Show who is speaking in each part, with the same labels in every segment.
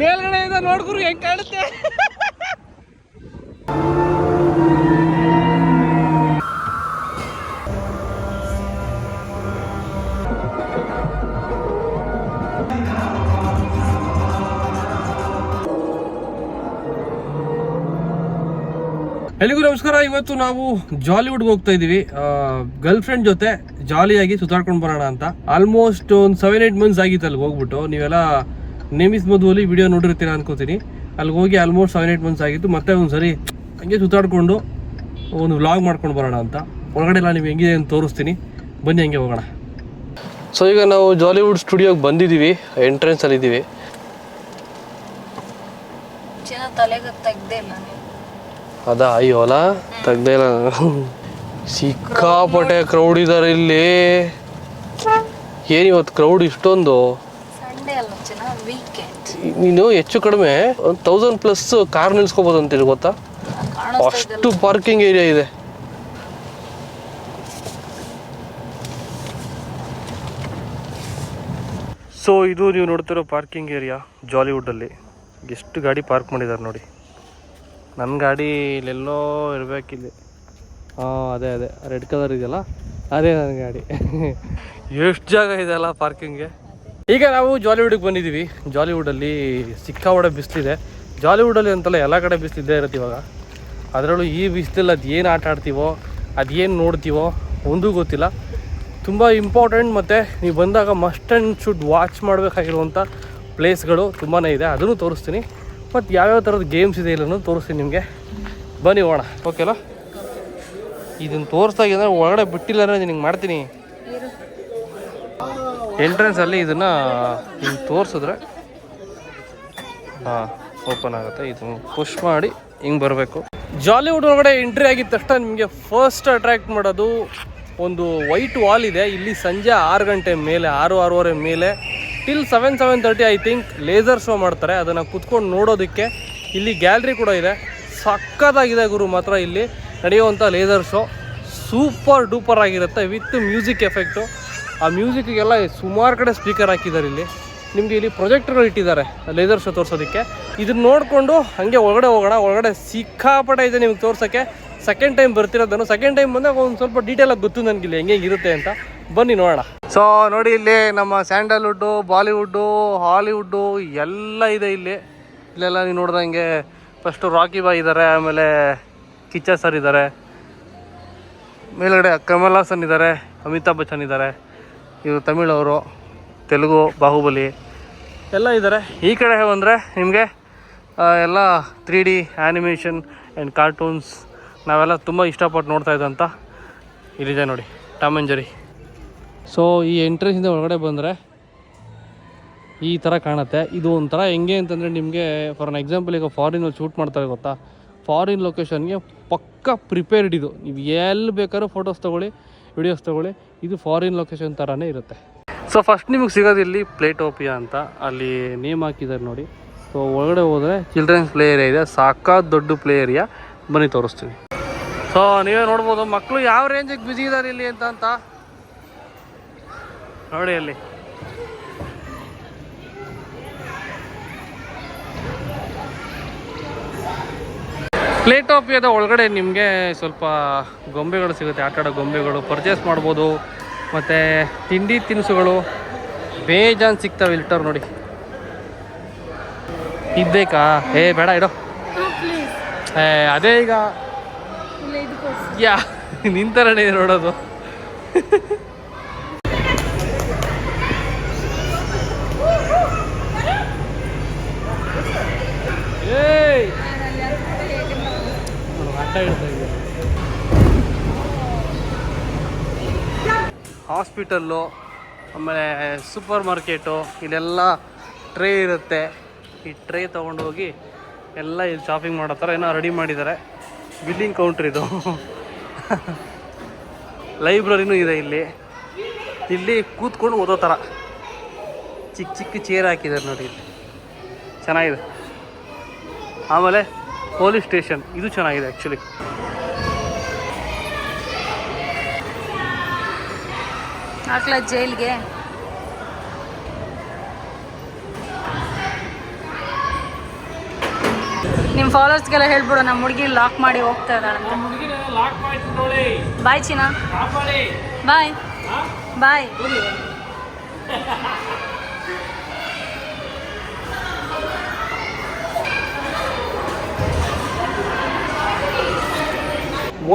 Speaker 1: ಮೇಲ್ಗಡೆಯಿಂದ ನೋಡ್ಗುರು ಹೆಂಗ್ ಕಾಣುತ್ತೆ? ಎಲ್ಲಿಗೂ ನಮಸ್ಕಾರ, ಇವತ್ತು ನಾವು ಜಾಲಿವುಡ್ಗೆ ಹೋಗ್ತಾ ಇದೀವಿ ಗರ್ಲ್ ಫ್ರೆಂಡ್ ಜೊತೆ ಜಾಲಿಯಾಗಿ ಸುತ್ತಾಡ್ಕೊಂಡು ಬರೋಣ ಅಂತ. ಆಲ್ಮೋಸ್ಟ್ ಒಂದು ಸೆವೆನ್ ಏಟ್ ಮಂತ್ಸ್ ಆಗಿತ್ತು ಅಲ್ಲಿಗೆ ಹೋಗ್ಬಿಟ್ಟು. ನೀವೆಲ್ಲ ನೇಮಿಸ್ ಮದುವಲ್ಲಿ ವಿಡಿಯೋ ನೋಡಿರ್ತೀರ ಅನ್ಕೋತೀನಿ. ಅಲ್ಲಿಗೆ ಹೋಗಿ ಆಲ್ಮೋಸ್ಟ್ ಸೆವೆನ್ ಏಟ್ ಮಂತ್ಸ್ ಆಗಿತ್ತು. ಮತ್ತೆ ಒಂದು ಸರಿ ಹಂಗೆ ಸುತ್ತಾಡ್ಕೊಂಡು ಒಂದು ವ್ಲಾಗ್ ಮಾಡ್ಕೊಂಡು ಬರೋಣ ಅಂತ. ಒಳಗಡೆ ಎಲ್ಲ ನೀವು ಹೆಂಗಿದೆ ಅಂತ ತೋರಿಸ್ತೀನಿ. ಬನ್ನಿ ಹಂಗೆ ಹೋಗೋಣ. ಸೊ ಈಗ ನಾವು ಜಾಲಿವುಡ್ ಸ್ಟುಡಿಯೋಗೆ ಬಂದಿದ್ದೀವಿ ಎಂಟ್ರೆನ್ಸಲ್ಲಿ ಇದ್ದೀವಿ ಅದ ಅಯ್ಯೋ ಅಲ್ಲ? ತೆಗ್ದೇ ಇಲ್ಲ ಸಿಕ್ಕಾಪಟ್ಟೆ ಕ್ರೌಡ್ ಇದ್ದಾರೆ ಇಲ್ಲಿ. ಏನು ಇವತ್ತು ಕ್ರೌಡ್ ಇಷ್ಟೊಂದು
Speaker 2: ಸಂಡೇ ಅಲ್ಲ ಚಿನ್ನ ವೀಕೆಂಡ್
Speaker 1: ನೀನು ಹೆಚ್ಚು ಕಡಿಮೆ ಒಂದು ತೌಸಂಡ್ ಪ್ಲಸ್ ಕಾರ್ ನಿಲ್ಸ್ಕೋಬೋದು ಅಂತೀರಿ ಗೊತ್ತಾ? ಅಷ್ಟು ಪಾರ್ಕಿಂಗ್ ಏರಿಯಾ ಇದೆ. ಸೊ ಇದು ನೀವು ನೋಡ್ತಿರೋ ಪಾರ್ಕಿಂಗ್ ಏರಿಯಾ ಜಾಲಿವುಡ್ಡಲ್ಲಿ ಎಷ್ಟು ಗಾಡಿ ಪಾರ್ಕ್ ಮಾಡಿದ್ದಾರೆ ನೋಡಿ. ನನ್ನ ಗಾಡಿ ಇಲ್ಲೆಲ್ಲೋ ಇರಬೇಕಿಲ್ಲಿ. ಹಾಂ ಅದೇ ಅದೇ. ರೆಡ್ ಕಲರ್ ಇದೆಯಲ್ಲ? ಅದೇ ನನ್ನ ಗಾಡಿ. ಎಷ್ಟು ಜಾಗ ಇದೆಯಲ್ಲ ಪಾರ್ಕಿಂಗ್ಗೆ ಈಗ ನಾವು ಜಾಲಿವುಡ್ಗೆ ಬಂದಿದ್ದೀವಿ. ಜಾಲಿವುಡಲ್ಲಿ ಸಿಕ್ಕಾವಡೆ ಬಿಸಿಲಿದೆ. ಜಾಲಿವುಡಲ್ಲಿ ಅಂತಲ್ಲ ಎಲ್ಲ ಕಡೆ ಬಿಸಿಲಿದ್ದೇ ಇರುತ್ತೆ ಇವಾಗ. ಅದರಲ್ಲೂ ಈ ಬಿಸಿಲಲ್ಲಿ ಅದು ಏನು ಆಟ ಆಡ್ತೀವೋ ಅದೇನು ನೋಡ್ತೀವೋ ಒಂದೂ ಗೊತ್ತಿಲ್ಲ. ತುಂಬ ಇಂಪಾರ್ಟೆಂಟ್ ಮತ್ತು ನೀವು ಬಂದಾಗ ಮಸ್ಟ್ ಆ್ಯಂಡ್ ಶುಡ್ ವಾಚ್ ಮಾಡಬೇಕಾಗಿರುವಂಥ ಪ್ಲೇಸ್ಗಳು ತುಂಬಾ ಇದೆ. ಅದನ್ನು ತೋರಿಸ್ತೀನಿ. ಮತ್ತು ಯಾವ್ಯಾವ ಥರದ ಗೇಮ್ಸ್ ಇದೆ ಇಲ್ಲ ತೋರಿಸ್ತೀನಿ ನಿಮಗೆ. ಬನ್ನಿ ಹೋಗೋಣ. ಓಕೆಲ್ಲ ಇದನ್ನು ತೋರಿಸ್ದಾಗಿದ್ರೆ ಒಳಗಡೆ ಬಿಟ್ಟಿಲ್ಲ ಅಂದರೆ ನಿನಗೆ ಮಾಡ್ತೀನಿ. ಎಂಟ್ರೆನ್ಸಲ್ಲಿ ಇದನ್ನ ಹಿಂಗೆ ತೋರಿಸಿದ್ರೆ, ಹಾಂ ಓಪನ್ ಆಗುತ್ತೆ. ಇದು ಪುಷ್ ಮಾಡಿ ಹಿಂಗೆ ಬರಬೇಕು. ಜಾಲಿವುಡ್ ಒಳಗಡೆ ಎಂಟ್ರಿ ಆಗಿದ ತಕ್ಷಣ ನಿಮಗೆ ಫಸ್ಟ್ ಅಟ್ರ್ಯಾಕ್ಟ್ ಮಾಡೋದು ಒಂದು ವೈಟ್ ವಾಲ್ ಇದೆ. ಇಲ್ಲಿ ಸಂಜೆ ಆರು ಗಂಟೆ ಮೇಲೆ, ಆರು, ಆರೂವರೆ ಮೇಲೆ till seven seven thirty I think laser show ಮಾಡ್ತಾರೆ. ಅದನ್ನು ಕುತ್ಕೊಂಡು ನೋಡೋದಕ್ಕೆ ಇಲ್ಲಿ ಗ್ಯಾಲ್ರಿ ಕೂಡ ಇದೆ. ಸಕ್ಕತ್ತಾಗಿದೆ ಗುರು ಮಾತ್ರ ಇಲ್ಲಿ ನಡೆಯುವಂಥ ಲೇಸರ್ ಶೋ ಸೂಪರ್ ಡೂಪರ್ ಆಗಿರುತ್ತೆ ವಿತ್ ಮ್ಯೂಸಿಕ್ ಎಫೆಕ್ಟು ಆ ಮ್ಯೂಸಿಕ್ಗೆಲ್ಲ ಸುಮಾರು ಕಡೆ ಸ್ಪೀಕರ್ ಹಾಕಿದ್ದಾರೆ ಇಲ್ಲಿ. ನಿಮಗೆ ಇಲ್ಲಿ ಪ್ರೊಜೆಕ್ಟರ್ಗಳು ಇಟ್ಟಿದ್ದಾರೆ ಲೇಸರ್ ಶೋ ತೋರಿಸೋದಕ್ಕೆ. ಇದನ್ನ ನೋಡಿಕೊಂಡು ಹಾಗೆ ಒಳಗಡೆ ಹೋಗೋಣ, ಒಳಗಡೆ ಸಿಕ್ಕಾಪಟ್ಟೆ ಇದೆ ನಿಮ್ಗೆ ತೋರ್ಸೋಕ್ಕೆ. ಸೆಕೆಂಡ್ ಟೈಮ್ ಬರ್ತಿರೋದನ್ನು ಸೆಕೆಂಡ್ ಟೈಮ್ ಬಂದಾಗ ಒಂದು ಸ್ವಲ್ಪ ಡೀಟೇಲಾಗಿ ಗೊತ್ತು ನನಗೆ ಇಲ್ಲಿ ಹೆಂಗೆ ಇರುತ್ತೆ ಅಂತ. ಬನ್ನಿ ನೋಡೋಣ. ಸೊ ನೋಡಿ ಇಲ್ಲಿ ನಮ್ಮ ಸ್ಯಾಂಡಲ್ವುಡ್ಡು ಬಾಲಿವುಡ್ಡು ಹಾಲಿವುಡ್ಡು ಎಲ್ಲ ಇದೆ ಇಲ್ಲಿ. ಇಲ್ಲೆಲ್ಲ ನೀವು ನೋಡ್ದಂಗೆ ಫಸ್ಟು ರಾಕಿ ಬಾಯ್ ಇದ್ದಾರೆ, ಆಮೇಲೆ ಕಿಚ್ಚ ಸರ್ ಇದ್ದಾರೆ. ಮೇಲ್ಗಡೆ ಕಮಲ್ ಹಾಸನ್ ಇದ್ದಾರೆ ಅಮಿತಾಬ್ ಬಚ್ಚನ್ ಇದ್ದಾರೆ. ಇವರು ತಮಿಳವರು, ತೆಲುಗು, ಬಾಹುಬಲಿ ಎಲ್ಲ ಇದ್ದಾರೆ. ಈ ಕಡೆ ಬಂದರೆ ನಿಮಗೆ ಎಲ್ಲ three D animation and cartoons ನಾವೆಲ್ಲ ತುಂಬ ಇಷ್ಟಪಟ್ಟು ನೋಡ್ತಾ ಇದ್ದಂಥ ಇಲ್ಲಿದೆ ನೋಡಿ, ಟಾಮ್ ಆ್ಯಂಡ್ ಜೆರಿ. ಸೊ ಈ ಎಂಟ್ರೆನ್ಸಿಂದ ಒಳಗಡೆ ಬಂದರೆ ಈ ಥರ ಕಾಣುತ್ತೆ. ಇದು ಒಂಥರ ಹೆಂಗೆ ಅಂತಂದರೆ ನಿಮಗೆ ಫಾರ್ ಅನ್ ಎಕ್ಸಾಂಪಲ್ ಈಗ ಫಾರಿನಲ್ಲಿ ಶೂಟ್ ಮಾಡ್ತಾರೆ ಗೊತ್ತಾ? ಫಾರಿನ್ ಲೊಕೇಶನ್ಗೆ ಪಕ್ಕ ಪ್ರಿಪೇರ್ಡ್ ಇದು. ನೀವು ಎಲ್ಲಿ ಬೇಕಾದ್ರೂ ಫೋಟೋಸ್ ತೊಗೊಳ್ಳಿ. ವಿಡಿಯೋಸ್ ತೊಗೊಳ್ಳಿ. ಇದು ಫಾರಿನ್ ಲೊಕೇಶನ್ ಥರನೇ ಇರುತ್ತೆ. ಸೊ ಫಸ್ಟ್ ನಿಮಗೆ ಸಿಗೋದು ಇಲ್ಲಿ ಪ್ಲೇಟೋಪಿಯಾ ಅಂತ. ಅಲ್ಲಿ ನೇಮ್ ಹಾಕಿದ್ದಾರೆ ನೋಡಿ. ಸೊ ಒಳಗಡೆ ಹೋದರೆ ಚಿಲ್ಡ್ರನ್ಸ್ ಪ್ಲೇ ಏರಿಯಾ ಇದೆ. ಸಾಕಾದ ದೊಡ್ಡ ಪ್ಲೇ ಏರಿಯಾ ಬನ್ನಿ, ತೋರಿಸ್ತೀನಿ. ಸೊ ನೀವೇ ನೋಡ್ಬೋದು ಮಕ್ಕಳು ಯಾವ ರೇಂಜಿಗೆ ಬ್ಯುಸಿ ಇದ್ದಾರೆ ಇಲ್ಲಿ ಅಂತ ಅಂತ. ನೋಡಿ ಅಲ್ಲಿ. ಪ್ಲೇಟೋಪಿಯಾದ ಒಳಗಡೆ ನಿಮಗೆ ಸ್ವಲ್ಪ ಗೊಂಬೆಗಳು ಸಿಗುತ್ತೆ ಆಟ ಆಡೋ ಗೊಂಬೆಗಳು ಪರ್ಚೇಸ್ ಮಾಡ್ಬೋದು ಮತ್ತು ತಿಂಡಿ ತಿನಿಸುಗಳು ಬೇಜಾನ್ ಸಿಗ್ತಾವೆ ಇಲ್ಟರ್ ನೋಡಿ. ಇದ್ಬೇಕಾ? ಏ ಬೇಡ ಇಡೋ. ಏ ಅದೇ ಈಗ. ಯಾ ನಿಂತರನೇ ನೋಡೋದು ಏಯ್ ನೋಡು, ಹಾಸ್ಪಿಟಲ್ಲು, ಆಮೇಲೆ ಸೂಪರ್ ಮಾರ್ಕೆಟು, ಇಲ್ಲೆಲ್ಲ ಟ್ರೇ ಇರುತ್ತೆ. ಈ ಟ್ರೇ ತೊಗೊಂಡೋಗಿ ಎಲ್ಲ ಇಲ್ಲಿ ಶಾಪಿಂಗ್ ಮಾಡೋ ಥರ ಏನೋ ರೆಡಿ ಮಾಡಿದ್ದಾರೆ. ಬಿಲ್ಲಿಂಗ್ ಕೌಂಟ್ರ್ ಇದು. ಲೈಬ್ರರಿನೂ ಇದೆ ಇಲ್ಲಿ. ಇಲ್ಲಿ ಕೂತ್ಕೊಂಡು ಓದೋ ಥರ. ಚಿಕ್ಕ ಚಿಕ್ಕ ಚೇರ್ ಹಾಕಿದ್ದಾರೆ ನೋಡಿ ಇಲ್ಲಿ. ಚೆನ್ನಾಗಿದೆ. ಆಮೇಲೆ ಪೊಲೀಸ್ ಸ್ಟೇಷನ್. ಇದು ಚೆನ್ನಾಗಿದೆ ಆ್ಯಕ್ಚುಲಿ
Speaker 2: ಹಾಕ್ಲಾ ಜೈಲ್ಗೆ. ನಿಮ್ಮ ಫಾಲೋರ್ಸ್ಗೆಲ್ಲ ಹೇಳ್ಬಿಡು ನಮ್ಮ ಹುಡುಗಿ ಲಾಕ್ ಮಾಡಿ ಹೋಗ್ತಾ ಇದ್ದಾಳೆ ಬಾಯ್ ಚೀನಾ. ಬಾಯ್ ಬಾಯ್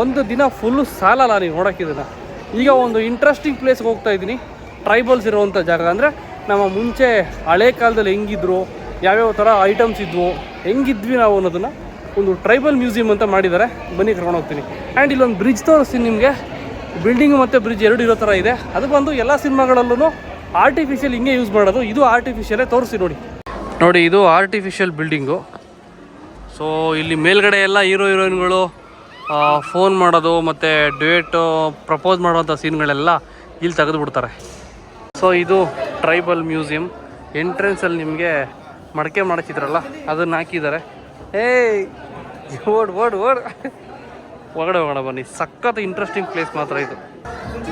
Speaker 1: ಒಂದು ದಿನ ಫುಲ್ಲು ಸಾಲಲ್ಲ ನೀವು ನೋಡೋಕ್ಕಿದನ್ನ. ಈಗ ಒಂದು ಇಂಟ್ರೆಸ್ಟಿಂಗ್ ಪ್ಲೇಸ್ಗೆ ಹೋಗ್ತಾ ಇದ್ದೀನಿ. ಟ್ರೈಬಲ್ಸ್ ಇರುವಂಥ ಜಾಗ. ಅಂದರೆ ನಮ್ಮ ಮುಂಚೆ ಹಳೆ ಕಾಲದಲ್ಲಿ ಹೆಂಗಿದ್ರು, ಯಾವ್ಯಾವ ಥರ ಐಟಮ್ಸ್ ಇದ್ವು, ಹೆಂಗಿದ್ವಿ ನಾವು ಅನ್ನೋದನ್ನು ಒಂದು ಟ್ರೈಬಲ್ ಮ್ಯೂಸಿಯಂ ಅಂತ ಮಾಡಿದ್ದಾರೆ. ಬನ್ನಿ ಕರ್ಕೊಂಡು ಹೋಗ್ತೀನಿ. ಆ್ಯಂಡ್ ಇಲ್ಲೊಂದು ಬ್ರಿಡ್ಜ್ ತೋರಿಸ್ತೀನಿ ನಿಮಗೆ. ಬಿಲ್ಡಿಂಗ್ ಮತ್ತು ಬ್ರಿಡ್ಜ್ ಎರಡು ಇರೋ ಥರ ಇದೆ. ಅದು ಬಂದು ಎಲ್ಲ ಸಿನಿಮಾಗಳಲ್ಲೂ ಆರ್ಟಿಫಿಷಿಯಲ್ ಹಿಂಗೆ ಯೂಸ್ ಮಾಡೋದು. ಇದು ಆರ್ಟಿಫಿಷಿಯಲೇ ತೋರಿಸಿ ನೋಡಿ. ನೋಡಿ, ಇದು ಆರ್ಟಿಫಿಷಿಯಲ್ ಬಿಲ್ಡಿಂಗು ಸೊ ಇಲ್ಲಿ ಮೇಲ್ಗಡೆ ಎಲ್ಲ ಹೀರೋ ಹೀರೋಯಿನ್ಗಳು ಫೋನ್ ಮಾಡೋದು ಮತ್ತು ಡ್ಯೂಯೇಟು ಪ್ರಪೋಸ್ ಮಾಡುವಂಥ ಸೀನ್ಗಳೆಲ್ಲ ಇಲ್ಲಿ ತೆಗೆದು ಬಿಡ್ತಾರೆ ಸೊ ಇದು ಟ್ರೈಬಲ್ ಮ್ಯೂಸಿಯಂ ಎಂಟ್ರೆನ್ಸಲ್ಲಿ ನಿಮಗೆ ಮಡಕೆ ಮಾಡ್ತಿದ್ರಲ್ಲ ಅದನ್ನು ಹಾಕಿದ್ದಾರೆ. ಏಯ್, ಓಡ್ ಓಡ್ ಓಡ್. ಒಳಗಡೆ ಹೋಗೋಣ ಬನ್ನಿ. ಸಖತ್ ಇಂಟ್ರೆಸ್ಟಿಂಗ್ ಪ್ಲೇಸ್ ಮಾತ್ರ ಇದು.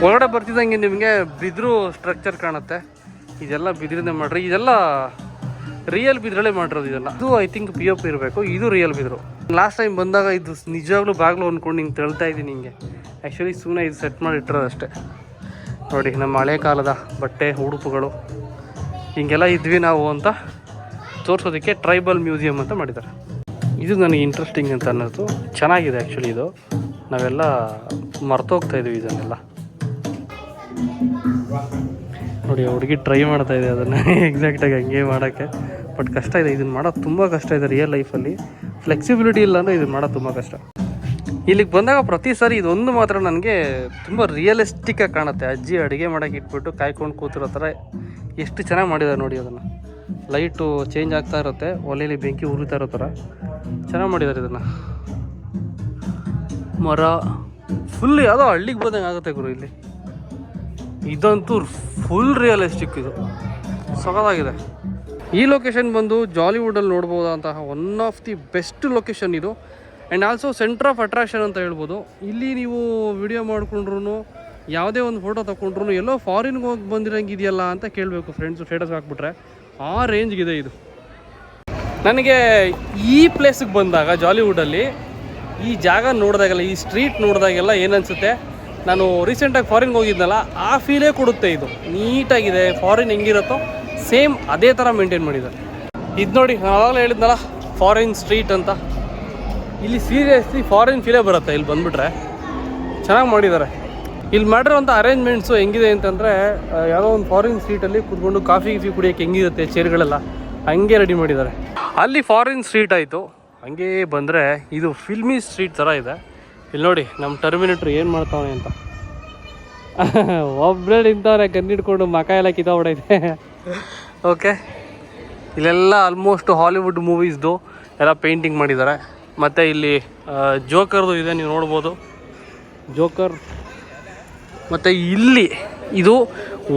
Speaker 1: ಒಳಗಡೆ ಬರ್ತಿದ್ದಂಗೆ ನಿಮಗೆ ಬಿದಿರು ಸ್ಟ್ರಕ್ಚರ್ ಕಾಣುತ್ತೆ. ಇದೆಲ್ಲ ಬಿದಿರಿಂದ ಮಾಡಿರಿ. ಇದೆಲ್ಲ ರಿಯಲ್ ಬಿದ್ರಲ್ಲೇ ಮಾಡಿರೋದು ಇದೆಲ್ಲ. ಇದು ಐ ಥಿಂಕ್ ಪಿ ಒ ಇರಬೇಕು. ಇದು ರಿಯಲ್ ಬಿದ್ರು. ಲಾಸ್ಟ್ ಟೈಮ್ ಬಂದಾಗ ಇದು ನಿಜವಾಗ್ಲೂ ಬಾಗ್ಲು ಅಂದ್ಕೊಂಡು ಹಿಂಗೆ ತಳ್ತಾ ಇದ್ದೀನಿ ಹಿಂಗೆ ಆ್ಯಕ್ಚುಲಿ ಸುಮ್ಮನೆ ಇದು ಸೆಟ್ ಮಾಡಿ ಇಟ್ಟಿರೋದಷ್ಟೇ ನೋಡಿ, ನಮ್ಮ ಹಳೆ ಕಾಲದ ಬಟ್ಟೆ, ಉಡುಪುಗಳು, ಹಿಂಗೆಲ್ಲ ಇದ್ವಿ ನಾವು ಅಂತ ತೋರಿಸೋದಕ್ಕೆ ಟ್ರೈಬಲ್ ಮ್ಯೂಸಿಯಂ ಅಂತ ಮಾಡಿದ್ದಾರೆ. ಇದು ನನಗೆ ಇಂಟ್ರೆಸ್ಟಿಂಗ್ ಅಂತ ಅನ್ನೋದು. ಚೆನ್ನಾಗಿದೆ ಆ್ಯಕ್ಚುಲಿ ಇದು. ನಾವೆಲ್ಲ ಮರ್ತೋಗ್ತಾ ಇದೀವಿ ಇದನ್ನೆಲ್ಲ. ನೋಡಿ ಹುಡುಗಿ ಟ್ರೈ ಮಾಡ್ತಾ ಇದೆ ಅದನ್ನು. ಎಕ್ಸಾಕ್ಟಾಗಿ ಹಂಗೆ ಮಾಡೋಕ್ಕೆ. ಬಟ್ ಕಷ್ಟ ಇದೆ ಇದನ್ನು ಮಾಡೋದು ತುಂಬ ಕಷ್ಟ ಇದೆ ರಿಯಲ್ ಲೈಫಲ್ಲಿ ಫ್ಲೆಕ್ಸಿಬಿಲಿಟಿ ಇಲ್ಲ ಅಂದರೆ ಇದನ್ನು ಮಾಡೋದು ತುಂಬ ಕಷ್ಟ. ಇಲ್ಲಿಗೆ ಬಂದಾಗ ಪ್ರತಿ ಸಾರಿ ಇದೊಂದು ಮಾತ್ರ ನನಗೆ ತುಂಬ ರಿಯಲಿಸ್ಟಿಕ್ಕಾಗಿ ಕಾಣುತ್ತೆ. ಅಜ್ಜಿ ಅಡುಗೆ ಮಾಡೋಕೆ ಇಟ್ಬಿಟ್ಟು ಕಾಯ್ಕೊಂಡು ಕೂತಿರೋ ಥರ ಎಷ್ಟು ಚೆನ್ನಾಗಿ ಮಾಡಿದ್ದಾರೆ ನೋಡಿ ಅದನ್ನು. ಲೈಟು ಚೇಂಜ್ ಆಗ್ತಾ ಇರುತ್ತೆ ಒಲೆಯಲ್ಲಿ ಬೆಂಕಿ ಉರಿತಾ ಇರೋ ಥರ ಚೆನ್ನಾಗಿ ಮಾಡಿದ್ದಾರೆ ಇದನ್ನು. ಮರ ಫುಲ್ ಯಾವುದೋ ಹಳ್ಳಿಗೆ ಬಂದಂಗೆ ಆಗುತ್ತೆ ಗುರು ಇಲ್ಲಿ. ಇದಂತೂ ಫುಲ್ ರಿಯಲಿಸ್ಟಿಕ್ ಇದು. ಸಖತ್ತಾಗಿದೆ ಈ ಲೊಕೇಶನ್ ಬಂದು ಜಾಲಿವುಡಲ್ಲಿ ನೋಡ್ಬೋದಂತಹ one of the best location ಇದು. And also centre of attraction ಅಂತ ಹೇಳ್ಬೋದು. ಇಲ್ಲಿ ನೀವು ವಿಡಿಯೋ ಮಾಡಿಕೊಂಡ್ರು ಯಾವುದೇ ಒಂದು ಫೋಟೋ ತಗೊಂಡ್ರು ಎಲ್ಲೋ ಫಾರಿನ್ಗೆ ಹೋಗಿ ಬಂದಿರಂಗಿದೆಯಲ್ಲ ಅಂತ ಕೇಳಬೇಕು ಫ್ರೆಂಡ್ಸು ಸ್ಟೇಟಸ್ ಹಾಕ್ಬಿಟ್ರೆ. ಆ ರೇಂಜ್ಗಿದೆ ಇದು. ನನಗೆ ಈ ಪ್ಲೇಸಿಗೆ ಬಂದಾಗ ಜಾಲಿವುಡಲ್ಲಿ ಈ ಜಾಗ ನೋಡಿದಾಗೆಲ್ಲ, ಈ ಸ್ಟ್ರೀಟ್ ನೋಡಿದಾಗೆಲ್ಲ ಏನನ್ಸುತ್ತೆ? ನಾನು ರೀಸೆಂಟಾಗಿ ಫಾರಿನ್ಗೆ ಹೋಗಿದ್ನಲ್ಲ, ಆ ಫೀಲೇ ಕೊಡುತ್ತೆ ಇದು. ನೀಟಾಗಿದೆ ಫಾರಿನ್ ಹೆಂಗಿರುತ್ತೋ ಸೇಮ್ ಅದೇ ಥರ ಮೇಂಟೈನ್ ಮಾಡಿದ್ದಾರೆ. ಇದು ನೋಡಿ ನಾನು ಆವಾಗಲೇ ಹೇಳಿದ್ನಲ್ಲ ಫಾರಿನ್ ಸ್ಟ್ರೀಟ್ ಅಂತ. ಇಲ್ಲಿ ಸೀರಿಯಸ್ಲಿ ಫಾರಿನ್ ಫೀಲೇ ಬರುತ್ತೆ, ಇಲ್ಲಿ ಬಂದುಬಿಟ್ರೆ. ಚೆನ್ನಾಗಿ ಮಾಡಿದ್ದಾರೆ. ಇಲ್ಲಿ ಮಾಡಿರೋಂಥ ಅರೇಂಜ್ಮೆಂಟ್ಸು ಹೆಂಗಿದೆ ಅಂತಂದರೆ ಯಾವುದೋ ಒಂದು ಫಾರಿನ್ ಸ್ಟ್ರೀಟಲ್ಲಿ ಕೂತ್ಕೊಂಡು ಕಾಫಿ ಗೀಫಿ ಕುಡಿಯೋಕ್ಕೆ ಹೆಂಗಿರುತ್ತೆ ಚೇರ್ಗಳೆಲ್ಲ, ಹಂಗೆ ರೆಡಿ ಮಾಡಿದ್ದಾರೆ. ಅಲ್ಲಿ ಫಾರಿನ್ ಸ್ಟ್ರೀಟ್ ಆಯಿತು. ಹಂಗೆ ಬಂದರೆ ಇದು ಫಿಲ್ಮಿ ಸ್ಟ್ರೀಟ್ ಥರ ಇದೆ. ಇಲ್ಲಿ ನೋಡಿ ನಮ್ಮ ಟರ್ಮಿನೇಟ್ರ್ ಏನು ಮಾಡ್ತಾವೆ ಅಂತ. ಒಬ್ಬರೇ ನಿಂತವ್ರೆ, ಕಣ್ಣಿಡ್ಕೊಂಡು ಮಕ ಎಲ್ಲ ಕಿತ್ತೋಗ್ಬಿಡೈತೆ. ಓಕೆ ಇಲ್ಲೆಲ್ಲ ಆಲ್ಮೋಸ್ಟ್ ಹಾಲಿವುಡ್ ಮೂವೀಸ್ದು ಎಲ್ಲ ಪೇಂಟಿಂಗ್ ಮಾಡಿದ್ದಾರೆ. ಮತ್ತು ಇಲ್ಲಿ ಜೋಕರ್ದು ಇದೆ, ನೀವು ನೋಡ್ಬೋದು. ಜೋಕರ್ ಮತ್ತು ಇಲ್ಲಿ ಇದು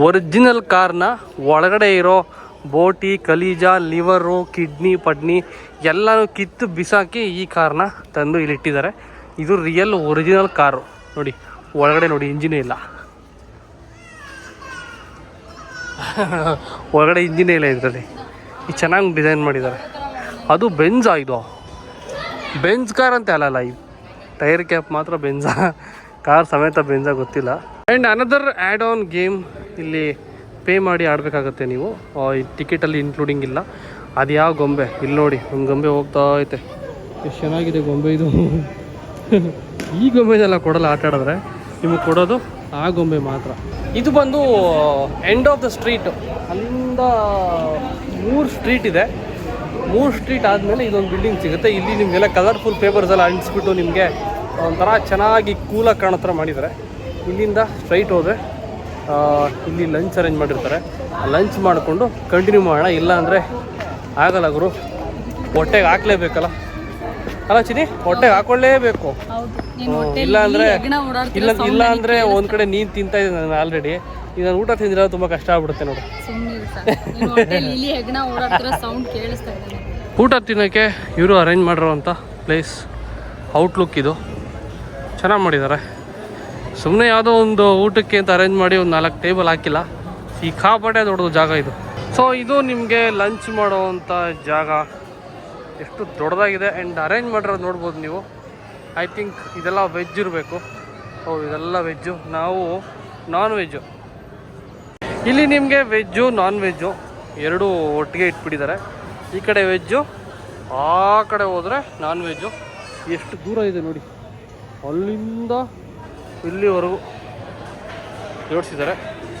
Speaker 1: ಒರಿಜಿನಲ್ ಕಾರ್ನ ಒಳಗಡೆ ಇರೋ ಬೋಟಿ, ಕಲೀಜ ಲಿವರು ಕಿಡ್ನಿ ಪಡ್ನಿ ಎಲ್ಲನೂ ಕಿತ್ತು ಬಿಸಾಕಿ ಈ ಕಾರ್ನ ತಂದು ಇಲ್ಲಿ ಇಟ್ಟಿದ್ದಾರೆ ಇದು ರಿಯಲ್ ಒರಿಜಿನಲ್ ಕಾರು ನೋಡಿ, ಒಳಗಡೆ ನೋಡಿ ಇಂಜಿನೇ ಇಲ್ಲ. ಒಳಗಡೆ ಇಂಜಿನೇ ಇಲ್ಲ ಇದರಲ್ಲಿ ಈ ಚೆನ್ನಾಗಿ ಡಿಸೈನ್ ಮಾಡಿದ್ದಾರೆ. ಅದು ಬೆಂಜ ಇದು. ಬೆಂಜ್ ಕಾರ್ ಅಂತ ಅಲ್ಲಲ್ಲ ಇದು ಟೈರ್ ಕ್ಯಾಪ್ ಮಾತ್ರ ಬೆಂಜಾ. ಕಾರ್ ಸಮೇತ ಬೆಂಜ ಗೊತ್ತಿಲ್ಲ. And another add on game ಇಲ್ಲಿ ಪೇ ಮಾಡಿ ಆಡಬೇಕಾಗತ್ತೆ ನೀವು. ಈ ಟಿಕೆಟಲ್ಲಿ ಇನ್ಕ್ಲೂಡಿಂಗ್ ಇಲ್ಲ. ಅದು ಯಾವ ಗೊಂಬೆ? ಇಲ್ಲಿ ನೋಡಿ, ಒಂದು ಗೊಂಬೆ ಹೋಗ್ತಾ ಐತೆ. ಎಷ್ಟು ಚೆನ್ನಾಗಿದೆ ಗೊಂಬೆ ಇದು. ಈ ಗೊಂಬೆನೆಲ್ಲ ಕೊಡಲ್ಲ ಆಟ ಆಡಿದ್ರೆ. ನಿಮಗೆ ಕೊಡೋದು ಆ ಗೊಂಬೆ ಮಾತ್ರ. ಇದು ಬಂದು ಎಂಡ್ ಆಫ್ ದ ಸ್ಟ್ರೀಟ್ ಅಲ್ಲಿಂದ ಮೂರು ಸ್ಟ್ರೀಟ್ ಇದೆ. ಮೂರು ಸ್ಟ್ರೀಟ್ ಆದಮೇಲೆ ಇದೊಂದು ಬಿಲ್ಡಿಂಗ್ ಸಿಗುತ್ತೆ. ಇಲ್ಲಿ ನಿಮಗೆಲ್ಲ ಕಲರ್ಫುಲ್ ಪೇಪರ್ಸ್ ಎಲ್ಲ ಅಂಟಿಸ್ಬಿಟ್ಟು ನಿಮಗೆ ಒಂಥರ ಚೆನ್ನಾಗಿ ಕೂಲಾಗಿ ಕಾಣೋ ಥರ ಮಾಡಿದ್ದಾರೆ. ಇಲ್ಲಿಂದ ಸ್ಟ್ರೈಟ್ ಹೋದರೆ ಇಲ್ಲಿ ಲಂಚ್ ಅರೇಂಜ್ ಮಾಡಿರ್ತಾರೆ. ಲಂಚ್ ಮಾಡಿಕೊಂಡು ಕಂಟಿನ್ಯೂ ಮಾಡೋಣ. ಇಲ್ಲ ಅಂದರೆ ಆಗಲ್ಲ ಗುರು. ಹೊಟ್ಟೆಗೆ ಹಾಕ್ಲೇಬೇಕಲ್ಲ. ಅಲ್ಲ ಚಿನಿ ಹೊಟ್ಟೆಗೆ ಹ್ಮ್, ಇಲ್ಲ ಅಂದ್ರೆ ಇಲ್ಲ ಇಲ್ಲ ಅಂದ್ರೆ ಒಂದ್ ಕಡೆ ನೀನ್ ತಿಂತಾ ಇದ್ದೀನಿ ನಾನು ಆಲ್ರೆಡಿ ಈಗ ನಾನು ಊಟ ತಿಂದಿರೋ ತುಂಬಾ ಕಷ್ಟ ಆಗ್ಬಿಡುತ್ತೆ ನೋಡು. ಊಟ ತಿನ್ನೋಕ್ಕೆ ಇವರು ಅರೇಂಜ್ ಮಾಡಿರೋವಂಥ ಪ್ಲೇಸ್ ಔಟ್ಲುಕ್ ಇದು. ಚೆನ್ನಾಗಿ ಮಾಡಿದ್ದಾರೆ ಸುಮ್ಮನೆ ಯಾವುದೋ ಒಂದು ಊಟಕ್ಕೆ ಅಂತ ಅರೇಂಜ್ ಮಾಡಿ ಒಂದು ನಾಲ್ಕು ಟೇಬಲ್ ಹಾಕಿಲ್ಲ. ಈ ಸಿಕ್ಕಾಪಟ್ಟೆ ದೊಡ್ಡದು ಜಾಗ ಇದು. ಸೊ ಇದು ನಿಮಗೆ ಲಂಚ್ ಮಾಡುವಂಥ ಜಾಗ. ಎಷ್ಟು ದೊಡ್ಡದಾಗಿದೆ. ಆ್ಯಂಡ್ ಅರೇಂಜ್ ಮಾಡಿರೋದು ನೋಡ್ಬೋದು ನೀವು. ಐ ಥಿಂಕ್ ಇದೆಲ್ಲ ವೆಜ್ ಇರಬೇಕು. ಹೌದು ಇದೆಲ್ಲ ವೆಜ್ಜು ನಾವು ನಾನ್ ವೆಜ್ಜು ಇಲ್ಲಿ ನಿಮಗೆ ವೆಜ್ಜು ನಾನ್ ವೆಜ್ಜು ಎರಡೂ ಒಟ್ಟಿಗೆ ಇಟ್ಬಿಟ್ಟಿದ್ದಾರೆ. ಈ ಕಡೆ ವೆಜ್ಜು ಆ ಕಡೆ ಹೋದರೆ ನಾನ್ ವೆಜ್ಜು ಎಷ್ಟು ದೂರ ಇದೆ ನೋಡಿ. ಅಲ್ಲಿಂದ ಇಲ್ಲಿವರೆಗೂ ಜೋಡಿಸಿದ್ದಾರೆ.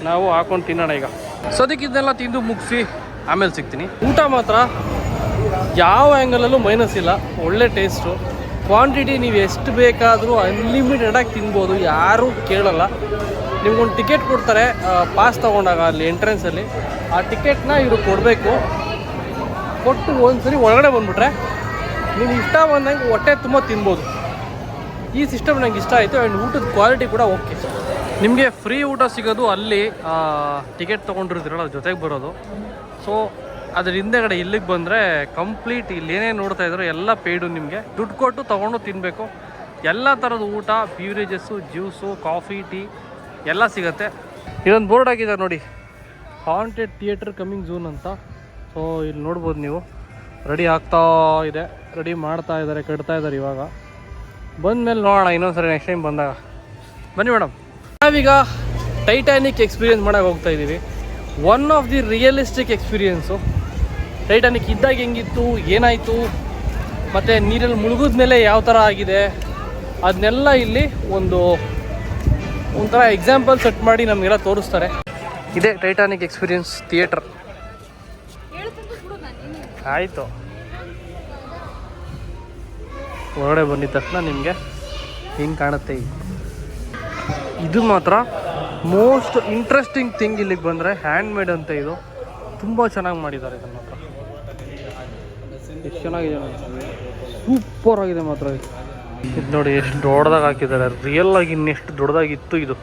Speaker 1: ನಾವು ಹಾಕೊಂಡು ತಿನ್ನೋಣ ಈಗ. ಸದ್ಯಕ್ಕೆ ಇದನ್ನೆಲ್ಲ ತಿಂದು ಮುಗಿಸಿ ಆಮೇಲೆ ಸಿಗ್ತೀನಿ. ಊಟ ಮಾತ್ರ ಯಾವ ಆ್ಯಂಗಲಲ್ಲೂ ಮೈನಸ್ ಇಲ್ಲ. ಒಳ್ಳೆ ಟೇಸ್ಟು ಕ್ವಾಂಟಿಟಿ ನೀವು ಎಷ್ಟು ಬೇಕಾದರೂ ಅನ್ಲಿಮಿಟೆಡಾಗಿ ತಿನ್ಬೋದು, ಯಾರೂ ಕೇಳಲ್ಲ. ನಿಮ್ಗೊಂದು ಟಿಕೆಟ್ ಕೊಡ್ತಾರೆ ಪಾಸ್ ತೊಗೊಂಡಾಗ ಅಲ್ಲಿ ಎಂಟ್ರೆನ್ಸಲ್ಲಿ ಆ ಟಿಕೆಟ್ನ ಇವರು ಕೊಡಬೇಕು. ಕೊಟ್ಟು ಒಂದ್ಸರಿ ಒಳಗಡೆ ಬಂದುಬಿಟ್ರೆ ನಿಮ್ಗೆ ಇಷ್ಟ ಬಂದಂಗೆ ಹೊಟ್ಟೆ ತುಂಬ ತಿನ್ಬೋದು. ಈ ಸಿಸ್ಟಮ್ ನಂಗೆ ಇಷ್ಟ ಆಯಿತು ಆ್ಯಂಡ್ ಊಟದ ಕ್ವಾಲಿಟಿ ಕೂಡ ಓಕೆ ನಿಮಗೆ ಫ್ರೀ ಊಟ ಸಿಗೋದು ಅಲ್ಲಿ ಟಿಕೆಟ್ ತೊಗೊಂಡಿರ್ತೀರಲ್ಲ ಜೊತೆಗೆ ಬರೋದು. ಸೊ ಅದ್ರ ಹಿಂದೆಗಡೆ ಇಲ್ಲಿಗೆ ಬಂದರೆ ಕಂಪ್ಲೀಟ್ ಇಲ್ಲಿ ಏನೇನು ನೋಡ್ತಾ ಇದ್ರು ಎಲ್ಲ ಪೇಯ್ಡು ನಿಮಗೆ. ದುಡ್ಡು ಕೊಟ್ಟು ತೊಗೊಂಡು ತಿನ್ನಬೇಕು ಎಲ್ಲ ಥರದ ಊಟ ಬ್ಯೂರೇಜಸ್ಸು ಜ್ಯೂಸು ಕಾಫಿ ಟೀ ಎಲ್ಲ ಸಿಗುತ್ತೆ. ಇದೊಂದು ಬೋರ್ಡ್ ಹಾಕಿದ್ದಾರೆ ನೋಡಿ. ಹಾಂಟೆಡ್ ಥಿಯೇಟರ್ ಕಮಿಂಗ್ ಝೂನ್ ಅಂತ. ಸೊ ಇಲ್ಲಿ ನೋಡ್ಬೋದು ನೀವು. ರೆಡಿ ಆಗ್ತಾ ಇದೆ. ರೆಡಿ ಮಾಡ್ತಾ ಇದ್ದಾರೆ ಕಟ್ತಾ ಇದ್ದಾರೆ ಇವಾಗ. ಬಂದಮೇಲೆ ನೋಡೋಣ ಇನ್ನೊಂದ್ಸರಿ ನೆಕ್ಸ್ಟ್ ಟೈಮ್ ಬಂದಾಗ. ಬನ್ನಿ ಮೇಡಮ್ ನಾವೀಗ ಟೈಟಾನಿಕ್ ಎಕ್ಸ್ಪೀರಿಯನ್ಸ್ ಮಾಡೋಕೆ ಹೋಗ್ತಾ ಇದ್ದೀವಿ one of the realistic experience Titanic ಇದ್ದಾಗ ಹೆಂಗಿತ್ತು, ಏನಾಯಿತು, ಮತ್ತು ನೀರಲ್ಲಿ ಮುಳುಗಿದ ಮೇಲೆ ಯಾವ ಥರ ಆಗಿದೆ, ಅದನ್ನೆಲ್ಲ ಇಲ್ಲಿ ಒಂದು ಒಂಥರ ಎಕ್ಸಾಂಪಲ್ ಸೆಟ್ ಮಾಡಿ ನಮಗೆಲ್ಲ ತೋರಿಸ್ತಾರೆ. ಇದೇ ಟೈಟಾನಿಕ್ ಎಕ್ಸ್ಪೀರಿಯನ್ಸ್ ಥಿಯೇಟರ್ ಆಯಿತು. ಹೊರಗಡೆ ಬಂದಿದ ತಕ್ಷಣ ನಿಮಗೆ ಹಿಂಗೆ ಕಾಣುತ್ತೆ. ಇದು ಮಾತ್ರ ಮೋಸ್ಟ್ ಇಂಟ್ರೆಸ್ಟಿಂಗ್ ಥಿಂಗ್ ಇಲ್ಲಿಗೆ ಬಂದರೆ ಹ್ಯಾಂಡ್ ಮೇಡ್ ಅಂತ ಇದು. ತುಂಬ ಚೆನ್ನಾಗಿ ಮಾಡಿದ್ದಾರೆ ಇದನ್ನು ಮಾತ್ರ. ಎಷ್ಟು ಚೆನ್ನಾಗಿದೆ ಸೂಪರ್ ಆಗಿದೆ ಮಾತ್ರ. ಇದು ಇದು ನೋಡಿ ಎಷ್ಟು ದೊಡ್ಡದಾಗಿ ಹಾಕಿದ್ದಾರೆ. ರಿಯಲ್ ಆಗಿ ಇನ್ನೆಷ್ಟು ದೊಡ್ಡದಾಗಿತ್ತು ಇದು.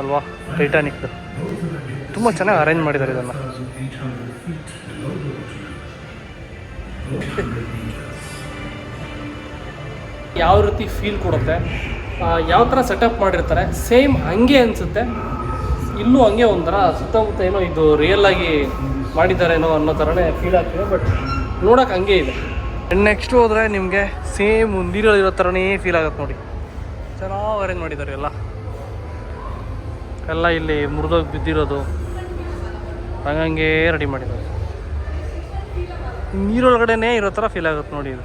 Speaker 1: ಅಲ್ವಾ? ಟೈಟಾನಿಕ್ ತುಂಬ ಚೆನ್ನಾಗಿ ಅರೇಂಜ್ ಮಾಡಿದ್ದಾರೆ ಇದನ್ನು. ಯಾವ ರೀತಿ ಫೀಲ್ ಕೊಡುತ್ತೆ? ಯಾವ ಥರ ಸೆಟಪ್ ಮಾಡಿರ್ತಾರೆ? ಸೇಮ್ ಹಂಗೆ ಅನಿಸುತ್ತೆ. ಇಲ್ಲೂ ಹಂಗೆ ಒಂಥರ ಸುತ್ತಮುತ್ತ ಏನೋ ಇದು ರಿಯಲ್ ಆಗಿ ಮಾಡಿದ್ದಾರೆ ಏನೋ ಅನ್ನೋ ಥರನೇ ಫೀಲ್ ಆಗ್ತಿದೆ ಬಟ್ ನೋಡೋಕೆ ಹಂಗೆ ಇದೆ. ನೆಕ್ಸ್ಟ್ ಹೋದರೆ ನಿಮಗೆ ಸೇಮ್ ಮುಂದಿರೋದಿರೋ ತರನೇ ಫೀಲ್ ಆಗುತ್ತೆ ನೋಡಿ. ಚೆನ್ನಾಗಿ ಅರೇಂಜ್ ಎಲ್ಲ. ಎಲ್ಲ ಇಲ್ಲಿ ಮುರಿದೋಗಿ ಬಿದ್ದಿರೋದು. ಹಂಗಂಗೆ ರೆಡಿ ಮಾಡಿದ್ದಾರೆ. ನೀರೊಳಗಡೆನೇ ಇರೋ ಥರ ಫೀಲ್ ಆಗುತ್ತೆ ನೋಡಿ ಇದು.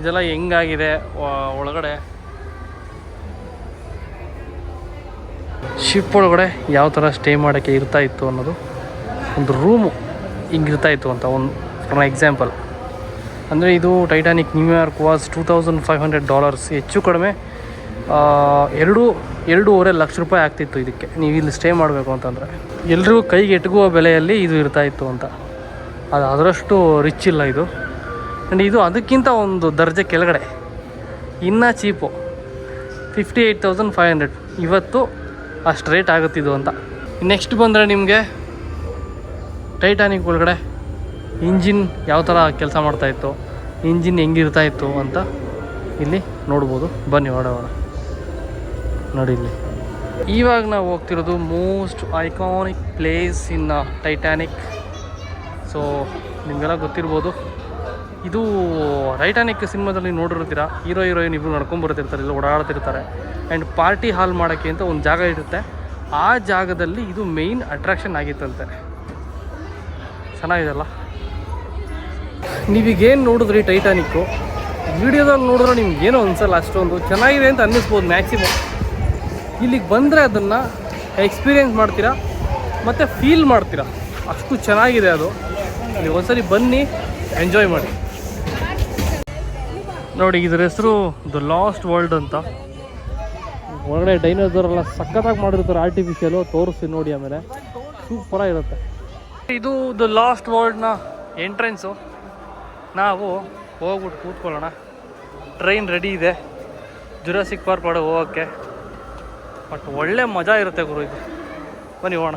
Speaker 1: ಇದೆಲ್ಲ ಹೆಂಗಾಗಿದೆ? ಒಳಗಡೆ. ಶಿಪ್ ಒಳಗಡೆ ಯಾವ ಥರ ಸ್ಟೇ ಮಾಡೋಕ್ಕೆ ಇರ್ತಾ ಇತ್ತು ಅನ್ನೋದು. ಒಂದು ರೂಮು ಹಿಂಗಿರ್ತಾ ಇತ್ತು ಅಂತ ಒಂದು ಫಾರ್ ಎಕ್ಸಾಂಪಲ್ ಅಂದರೆ ಇದು Titanic New York was two thousand five hundred dollars ಹೆಚ್ಚು ಕಡಿಮೆ ಎರಡು, ಎರಡೂವರೆ ಲಕ್ಷ ರೂಪಾಯಿ ಆಗ್ತಿತ್ತು ಇದಕ್ಕೆ. ನೀವು ಇಲ್ಲಿ ಸ್ಟೇ ಮಾಡಬೇಕು ಅಂತಂದರೆ. ಎಲ್ರಿಗೂ ಕೈಗೆ ಎಟುಕುವ ಬೆಲೆಯಲ್ಲಿ ಇದು ಇರ್ತಾ ಇತ್ತು ಅಂತ. ಅದು ಅದರಷ್ಟು ರಿಚ್ ಇಲ್ಲ ಇದು. ಆ್ಯಂಡ್ ಇದು ಅದಕ್ಕಿಂತ ಒಂದು ದರ್ಜೆ ಕೆಳಗಡೆ. ಇನ್ನೂ cheap fifty eight thousand five hundred ಇವತ್ತು ಅಷ್ಟು ರೇಟ್ ಆಗುತ್ತಿದ್ದು ಅಂತ. ನೆಕ್ಸ್ಟ್ ಬಂದರೆ ನಿಮಗೆ ಟೈಟಾನಿಕ್ ಒಳಗಡೆ ಇಂಜಿನ್ ಯಾವ ಥರ ಕೆಲಸ ಮಾಡ್ತಾಯಿತ್ತು ಇಂಜಿನ್ ಹೆಂಗಿರ್ತಾ ಇತ್ತು ಅಂತ ಇಲ್ಲಿ ನೋಡ್ಬೋದು. ಬನ್ನಿ ಹೊಡೋಣ ನೋಡಿ ಇಲ್ಲಿ. ಇವಾಗ ನಾವು ಹೋಗ್ತಿರೋದು most iconic place in Titanic so ನಿಮಗೆಲ್ಲ ಗೊತ್ತಿರ್ಬೋದು. ಇದು ಟೈಟಾನಿಕ್ ಸಿನಿಮಾದಲ್ಲಿ ನೋಡಿರ್ತೀರ? ಹೀರೋ ಹೀರೋಯಿನ್ ಇಬ್ಬರು ನಡ್ಕೊಂಡು ಬರ್ತಿರ್ತಾರೆ, ಇಲ್ಲ ಓಡಾಡ್ತಿರ್ತಾರೆ. ಆ್ಯಂಡ್ ಪಾರ್ಟಿ ಹಾಲ್ ಮಾಡೋಕ್ಕೆ ಅಂತ ಒಂದು ಜಾಗ ಇರುತ್ತೆ. ಆ ಜಾಗದಲ್ಲಿ ಇದು ಮೇಯ್ನ್ ಅಟ್ರಾಕ್ಷನ್ ಆಗಿತ್ತಂತೆ. ಚೆನ್ನಾಗಿದೆಲ್ಲ ನೀವೀಗೇನು ನೋಡಿದ್ರಿ ಟೈಟಾನಿಕ್ಕು ವಿಡಿಯೋದಲ್ಲಿ ನೋಡಿದ್ರೆ ನಿಮ್ಗೆ ಏನೋ ಅನ್ಸಲ್ಲ ಅಷ್ಟೊಂದು. ಚೆನ್ನಾಗಿದೆ ಅಂತ ಅನ್ನಿಸ್ಬೋದು ಮ್ಯಾಕ್ಸಿಮಮ್ ಇಲ್ಲಿಗೆ ಬಂದರೆ ಅದನ್ನು ಎಕ್ಸ್ಪೀರಿಯೆನ್ಸ್ ಮಾಡ್ತೀರಾ? ಮತ್ತು ಫೀಲ್ ಮಾಡ್ತೀರಾ? ಅಷ್ಟು ಚೆನ್ನಾಗಿದೆ ಅದು. ನೀವು ಒಂದ್ಸರಿ ಬನ್ನಿ ಎಂಜಾಯ್ ಮಾಡಿ. ನೋಡಿ, ಇದ್ರ ಹೆಸರು ದ ಲಾಸ್ಟ್ ವರ್ಲ್ಡ್ ಅಂತ. ಒಳಗಡೆ ಡೈನೋಸರ್ ಎಲ್ಲ ಸಖತ್ತಾಗಿ ಮಾಡಿರ್ತಾರೆ ಆರ್ಟಿಫಿಷಿಯಲು ತೋರಿಸಿ ನೋಡಿ ಆಮೇಲೆ. ಸೂಪರಾಗಿರುತ್ತೆ. ಇದು ದ ಲಾಸ್ಟ್ ವರ್ಲ್ಡ್ನ ಎಂಟ್ರೆನ್ಸು ನಾವು ಹೋಗ್ಬಿಟ್ಟು ಕೂತ್ಕೊಳ್ಳೋಣ. ಟ್ರೈನ್ ರೆಡಿ ಇದೆ. ಜುರಾಸಿಕ್ ಪಾರ್ಕ್ ಒಳಗೆ ಹೋಗೋಕ್ಕೆ. ಬಟ್ ಒಳ್ಳೆ ಮಜಾ ಇರುತ್ತೆ ಗುರು ಇದು. ಬನ್ನಿ ಹೋಗೋಣ.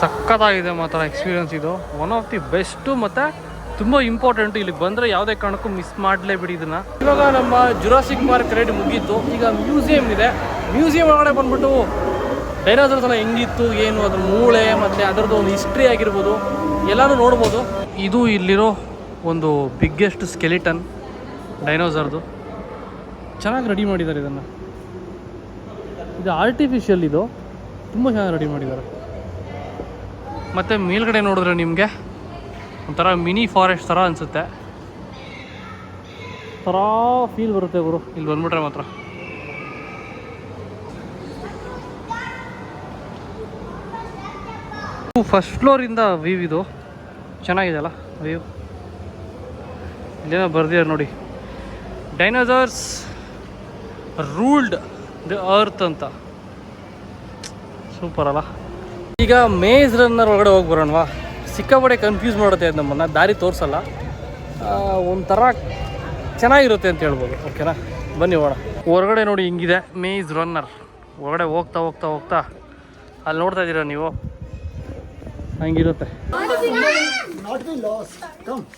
Speaker 1: ಸಖತ್ತಾಗಿದೆ ಮಾತ್ರ ಎಕ್ಸ್ಪೀರಿಯನ್ಸ್ ಇದು. ಒನ್ ಆಫ್ ದಿ ಬೆಸ್ಟು ಮತ್ತು ತುಂಬ ಇಂಪಾರ್ಟೆಂಟು ಇಲ್ಲಿಗೆ ಬಂದರೆ ಯಾವುದೇ ಕಾರಣಕ್ಕೂ ಮಿಸ್ ಮಾಡಲೇಬಿಡಿ ಇದನ್ನು. ಇವಾಗ ನಮ್ಮ ಜುರಾಸಿಕ್ ಪಾರ್ಕ್ ರೆಡಿ ಮುಗೀತು. ಈಗ ಮ್ಯೂಸಿಯಂ ಇದೆ. ಮ್ಯೂಸಿಯಂ ಒಳಗಡೆ ಬಂದ್ಬಿಟ್ಟು ಡೈನಾಸರ್ಸ್ ಎಲ್ಲ ಹೆಂಗಿತ್ತು, ಏನು, ಅದ್ರ ಮೂಳೆ ಮತ್ತು ಅದರದ್ದು ಒಂದು ಹಿಸ್ಟ್ರಿ ಆಗಿರ್ಬೋದು. ಎಲ್ಲನೂ ನೋಡ್ಬೋದು. ಇದು ಇಲ್ಲಿರೋ ಒಂದು ಬಿಗ್ಗೆಸ್ಟ್ ಸ್ಕೆಲಿಟನ್ ಡೈನೋಸರ್ದು ಚೆನ್ನಾಗಿ ರೆಡಿ ಮಾಡಿದ್ದಾರೆ ಇದನ್ನು. ಇದು ಆರ್ಟಿಫಿಷಿಯಲ್ ಇದು. ತುಂಬ ಚೆನ್ನಾಗಿ ರೆಡಿ ಮಾಡಿದ್ದಾರೆ. ಮತ್ತು ಮೇಲ್ಗಡೆ ನೋಡಿದ್ರೆ ನಿಮಗೆ ಒಂಥರ ಮಿನಿ ಫಾರೆಸ್ಟ್ ಥರ ಅನಿಸುತ್ತೆ. ಥರ ಫೀಲ್ ಬರುತ್ತೆ ಗುರು, ಇಲ್ಲಿ ಬಂದ್ಬಿಟ್ರೆ ಮಾತ್ರ. ಫಸ್ಟ್ ಫ್ಲೋರಿಂದ ವ್ಯೂ ಇದು ಚೆನ್ನಾಗಿದೆಯಲ್ಲ ವ್ಯೂ ಇಲ್ಲೇನೋ ಬರ್ದಿದ್ದಾರೆ ನೋಡಿ. ಡೈನೋಸರ್ಸ್ ರೂಲ್ಡ್ ದ ಅರ್ತ್ ಅಂತ. ಸೂಪರ್ ಅಲ್ಲ. ಈಗ ಮೇಜ್ ರನ್ನರ್ ಒಳಗಡೆ ಹೋಗಿ ಬರೋಣವಾ? ಸಿಕ್ಕಾಪಟ್ಟೆ ಕನ್ಫ್ಯೂಸ್ ಮಾಡುತ್ತೆ ನಮ್ಮನ್ನು. ದಾರಿ ತೋರಿಸಲ್ಲ. ಒಂಥರ ಚೆನ್ನಾಗಿರುತ್ತೆ ಅಂತ ಹೇಳ್ಬೋದು. ಓಕೆನಾ ಬನ್ನಿ ಹೋಗೋಣ. ಹೊರಗಡೆ ನೋಡಿ ಹಿಂಗಿದೆ ಮೇಜ್ ರನ್ನರ್ ಹೊರಗಡೆ ಹೋಗ್ತಾ ಹೋಗ್ತಾ ಹೋಗ್ತಾ ಅಲ್ಲಿ ನೋಡ್ತಾ ಇದ್ದೀರಾ ನೀವು? ಹಂಗಿರುತ್ತೆ.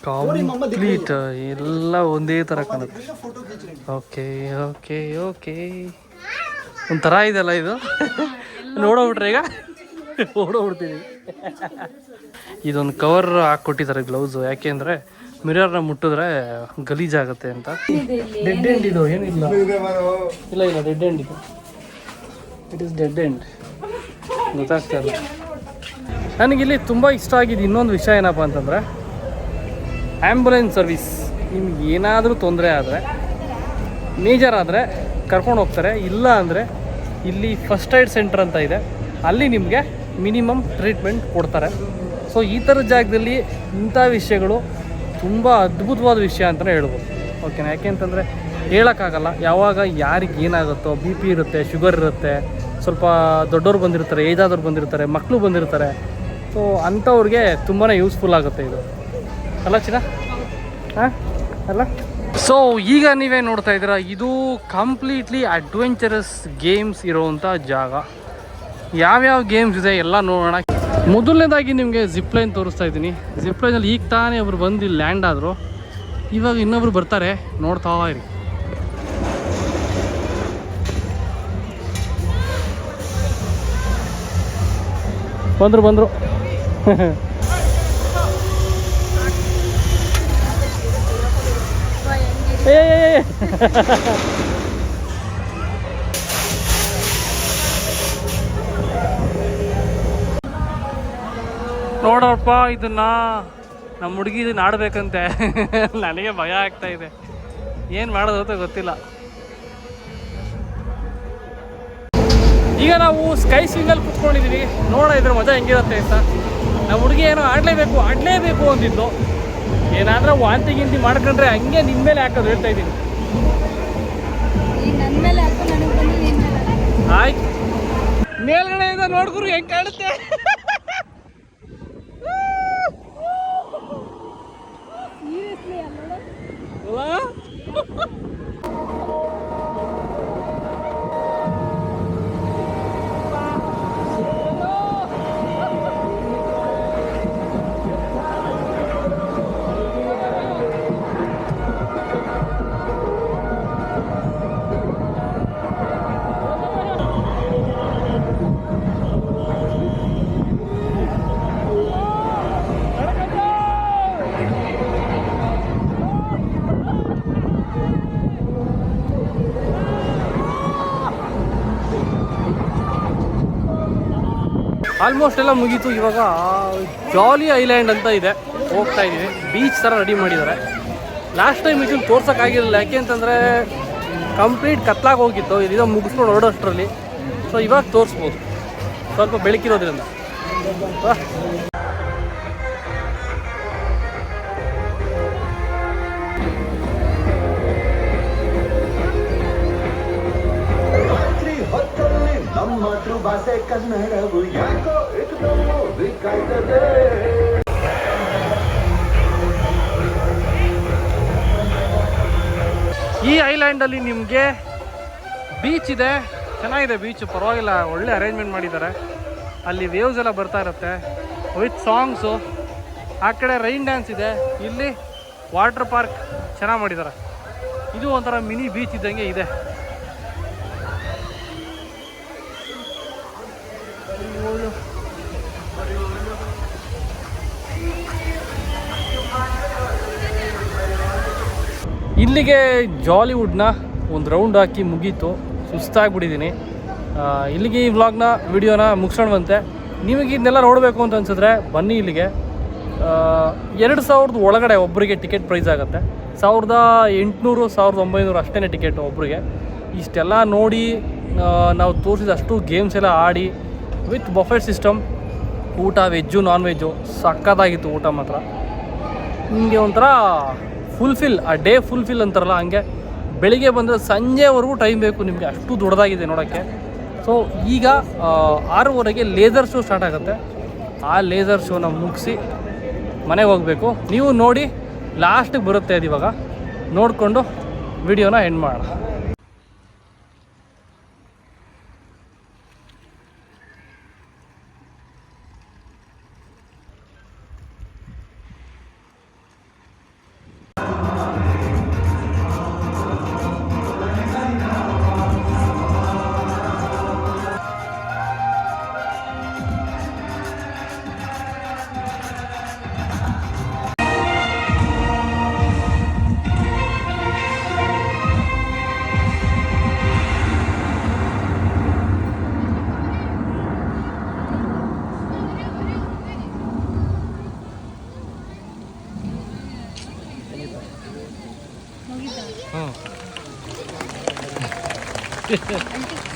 Speaker 1: ಕಂಪ್ಲೀಟ್ ಎಲ್ಲ ಒಂದೇ ಥರ ಕಾಣುತ್ತೆ. ಓಕೆ ಓಕೆ ಓಕೆ ಒಂಥರ ಇದೆಲ್ಲ ಇದು? ನೋಡೋಬಿಟ್ರೆ ಈಗ? ಓಡೋಗ್ಬಿಡ್ತೀನಿ ಇದೊಂದು ಕವರ್ ಹಾಕ್ಕೊಟ್ಟಿದ್ದಾರೆ ಗ್ಲೌಸು ಯಾಕೆಂದರೆ ಮಿರರ್ನ ಮುಟ್ಟಿದ್ರೆ ಗಲೀಜಾಗತ್ತೆ ಅಂತ. ಡೆಡ್ ಎಂಡ್ ಇದು, ಏನಿಲ್ಲ. ಇಲ್ಲ ಇಲ್ಲ ಡೆಡ್ ಎಂಡ್ ಇದು. ಇಟ್ ಈಸ್ ಡೆಡ್ ಎಂಡ್ ಗೊತ್ತಾಗ್ತಾ ಇಲ್ಲ. ನನಗಿಲ್ಲಿ ತುಂಬ ಇಷ್ಟ ಆಗಿದ್ದು ಇನ್ನೊಂದು ವಿಷಯ ಏನಪ್ಪ ಅಂತಂದರೆ ಆ್ಯಂಬುಲೆನ್ಸ್ ಸರ್ವಿಸ್ ನಿಮ್ಗೆ ಏನಾದರೂ ತೊಂದರೆ ಆದರೆ ಮೇಜರ್ ಆದರೆ ಕರ್ಕೊಂಡು ಹೋಗ್ತಾರೆ. ಇಲ್ಲ ಅಂದರೆ ಇಲ್ಲಿ ಫಸ್ಟ್ ಏಡ್ ಸೆಂಟರ್ ಅಂತ ಇದೆ. ಅಲ್ಲಿ ನಿಮಗೆ ಮಿನಿಮಮ್ ಟ್ರೀಟ್ಮೆಂಟ್ ಕೊಡ್ತಾರೆ. ಸೊ, ಈ ಥರ ಜಾಗದಲ್ಲಿ ಇಂಥ ವಿಷಯಗಳು ತುಂಬ ಅದ್ಭುತವಾದ ವಿಷಯ ಅಂತಲೇ ಹೇಳ್ಬೋದು. ಓಕೆನಾ ಯಾಕೆಂತಂದರೆ ಹೇಳೋಕ್ಕಾಗಲ್ಲ. ಯಾವಾಗ ಯಾರಿಗೆ ಏನಾಗುತ್ತೋ ಬಿ ಪಿ ಇರುತ್ತೆ ಶುಗರ್ ಇರುತ್ತೆ, ಸ್ವಲ್ಪ ದೊಡ್ಡವ್ರು ಬಂದಿರ್ತಾರೆ, ಏಜಾದವ್ರು ಬಂದಿರ್ತಾರೆ ಮಕ್ಕಳು ಬಂದಿರ್ತಾರೆ. ಸೊ ಅಂಥವ್ರಿಗೆ ತುಂಬಾ ಯೂಸ್ಫುಲ್ ಆಗುತ್ತೆ ಇದು. ಅಲ್ಲ ಚಿನ್ನ? ಹಾಂ? ಅಲ್ಲ? ಸೊ ಈಗ ನೀವೇ ನೋಡ್ತಾ ಇದ್ದೀರಾ, ಇದು ಕಂಪ್ಲೀಟ್ಲಿ ಅಡ್ವೆಂಚರಸ್ ಗೇಮ್ಸ್ ಇರೋವಂಥ ಜಾಗ. ಯಾವ್ಯಾವ ಗೇಮ್ಸ್ ಇದೆ ಎಲ್ಲ ನೋಡೋಣ. ಮೊದಲನೇದಾಗಿ ನಿಮಗೆ ಜಿಪ್ಲೈನ್ ತೋರಿಸ್ತಾ ಇದ್ದೀನಿ. ಜಿಪ್ಲೈನಲ್ಲಿ ಈಗ ತಾನೇ ಒಬ್ರು ಬಂದು ಇಲ್ಲಿ ಲ್ಯಾಂಡ್ ಆದರು. ಇವಾಗ ಇನ್ನೊಬ್ರು ಬರ್ತಾರೆ, ನೋಡ್ತಾ ಇರಿ. ಬಂದರು ಬಂದರು. ಏ. ನೋಡಪ್ಪ ಇದನ್ನ ನಮ್ಮ ಹುಡುಗಿ ಇದನ್ನ ಆಡ್ಬೇಕಂತೆ. ನನಗೆ ಭಯ ಆಗ್ತಾ ಇದೆ. ಏನು ಮಾಡೋದು ಅಂತ ಗೊತ್ತಿಲ್ಲ. ಈಗ ನಾವು ಸ್ಕೈ ಸ್ವಿಂಗಲ್ಲಿ ಕುತ್ಕೊಂಡಿದ್ದೀವಿ ನೋಡ ಇದ್ರ ಮಜಾ ಹೆಂಗಿರುತ್ತೆ ಅಂತ. ನಮ್ಮ ಹುಡುಗಿ ಏನೋ ಆಡಲೇಬೇಕು ಆಡಲೇಬೇಕು ಅಂದಿದ್ದು ಏನಾದ್ರೂ ವಾಂತಿ ಗಿಂತಿ ಮಾಡ್ಕೊಂಡ್ರೆ ಹಂಗೆ ನಿಮ್ಮ ಮೇಲೆ ಹಾಕೋದು ಹೇಳ್ತಾ ಇದ್ದೀನಿ. ಆಯ್ತು. ಮೇಲ್ಗಡೆಯಿಂದ ನೋಡ್ಗುರು ಹೆಂಗ್ ಕಾಣುತ್ತೆ? ಅಲ್ವಾ? ಆಲ್ಮೋಸ್ಟ್ ಎಲ್ಲ ಮುಗೀತು. ಇವಾಗ ಜಾಲಿ ಐಲ್ಯಾಂಡ್ ಅಂತ ಇದೆ. ಹೋಗ್ತಾ ಇದ್ದೀವಿ ಬೀಚ್ ಥರ ರೆಡಿ ಮಾಡಿದ್ದಾರೆ. ಲಾಸ್ಟ್ ಟೈಮ್ ಇದನ್ನು ತೋರ್ಸೋಕ್ಕಾಗಿರಲಿಲ್ಲ ಯಾಕೆ ಅಂತಂದರೆ ಕಂಪ್ಲೀಟ್ ಕತ್ಲಾಗಿ ಹೋಗಿತ್ತು. ಇದೀಗ ಮುಗಿಸ್ಕೊಂಡು ಹೊರಡೋಷ್ಟರಲ್ಲಿ. ಸೊ ಇವಾಗ ತೋರಿಸ್ಬೋದು. ಸ್ವಲ್ಪ ಬೆಳಕಿರೋದ್ರಿಂದ.
Speaker 3: ನಮ್ಮ ಕನ್ನಡವು
Speaker 1: ಐಲ್ಯಾಂಡಲ್ಲಿ ನಿಮಗೆ ಬೀಚ್ ಇದೆ. ಚೆನ್ನಾಗಿದೆ ಬೀಚ್ ಪರವಾಗಿಲ್ಲ, ಒಳ್ಳೆ ಅರೇಂಜ್ಮೆಂಟ್ ಮಾಡಿದ್ದಾರೆ. ಅಲ್ಲಿ ವೇವ್ಸ್ ಎಲ್ಲ ಬರ್ತಾ ಇರುತ್ತೆ. ವಿತ್ ಸಾಂಗ್ಸು ಆ ಕಡೆ ರೈನ್ ಡ್ಯಾನ್ಸ್ ಇದೆ. ಇಲ್ಲಿ ವಾಟರ್ ಪಾರ್ಕ್ ಚೆನ್ನಾಗಿ ಮಾಡಿದ್ದಾರೆ. ಇದು ಒಂಥರ ಮಿನಿ ಬೀಚ್ ಇದ್ದಂಗೆ ಇದೆ. ಇಲ್ಲಿಗೆ ಜಾಲಿವುಡ್ನ ಒಂದು ರೌಂಡ್ ಹಾಕಿ ಮುಗೀತು. ಸುಸ್ತಾಗಿಬಿಟ್ಟಿದ್ದೀನಿ ಇಲ್ಲಿಗೆ ಈ ವ್ಲಾಗ್ನ ವಿಡಿಯೋನ ಮುಗಿಸೋಣವಂತೆ ನಿಮಗೆ ಇದನ್ನೆಲ್ಲ ನೋಡಬೇಕು ಅಂತ ಅನ್ಸಿದ್ರೆ ಬನ್ನಿ ಇಲ್ಲಿಗೆ. ಎರಡು ಸಾವಿರದ ಒಳಗಡೆ ಒಬ್ಬರಿಗೆ ಟಿಕೆಟ್ ಪ್ರೈಸ್ ಆಗುತ್ತೆ. ಸಾವಿರದ ಎಂಟುನೂರು, ಸಾವಿರದ ಒಂಬೈನೂರು ಅಷ್ಟೇ ಟಿಕೆಟ್ ಒಬ್ಬರಿಗೆ ಇಷ್ಟೆಲ್ಲ ನೋಡಿ ನಾವು ನಾವು ತೋರಿಸಿದಷ್ಟು ಗೇಮ್ಸ್ ಎಲ್ಲ ಆಡಿ ವಿತ್ ಬಫೆಟ್ ಸಿಸ್ಟಮ್ ಊಟ ವೆಜ್ಜು ನಾನ್ ವೆಜ್ಜು ಸಕ್ಕತ್ತಾಗಿತ್ತು ಊಟ ಮಾತ್ರ. ನಿಮಗೆ ಒಂಥರ ಫುಲ್ಫಿಲ್, ಆ ಡೇ ಫುಲ್ಫಿಲ್ ಅಂತಾರಲ್ಲ, ಹಂಗೆ ಬೆಳಿಗ್ಗೆ ಬಂದರೆ ಸಂಜೆವರೆಗೂ ಟೈಮ್ ಬೇಕು ನಿಮಗೆ, ಅಷ್ಟು ದೊಡ್ಡದಾಗಿದೆ ನೋಡೋಕ್ಕೆ. ಸೊ ಈಗ ಆರೂವರೆಗೆ ಲೇಸರ್ ಶೋ ಸ್ಟಾರ್ಟ್ ಆಗುತ್ತೆ. ಆ ಲೇಸರ್ ಶೋನ ಮುಗಿಸಿ ಮನೆಗೆ ಹೋಗಬೇಕು. ನೀವು ನೋಡಿ ಲಾಸ್ಟಿಗೆ ಬರುತ್ತೆ ಅದು ಇವಾಗ. ನೋಡಿಕೊಂಡು ವಿಡಿಯೋನ ಎಂಡ್ ಮಾಡೋಣ.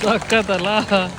Speaker 1: lá, lá.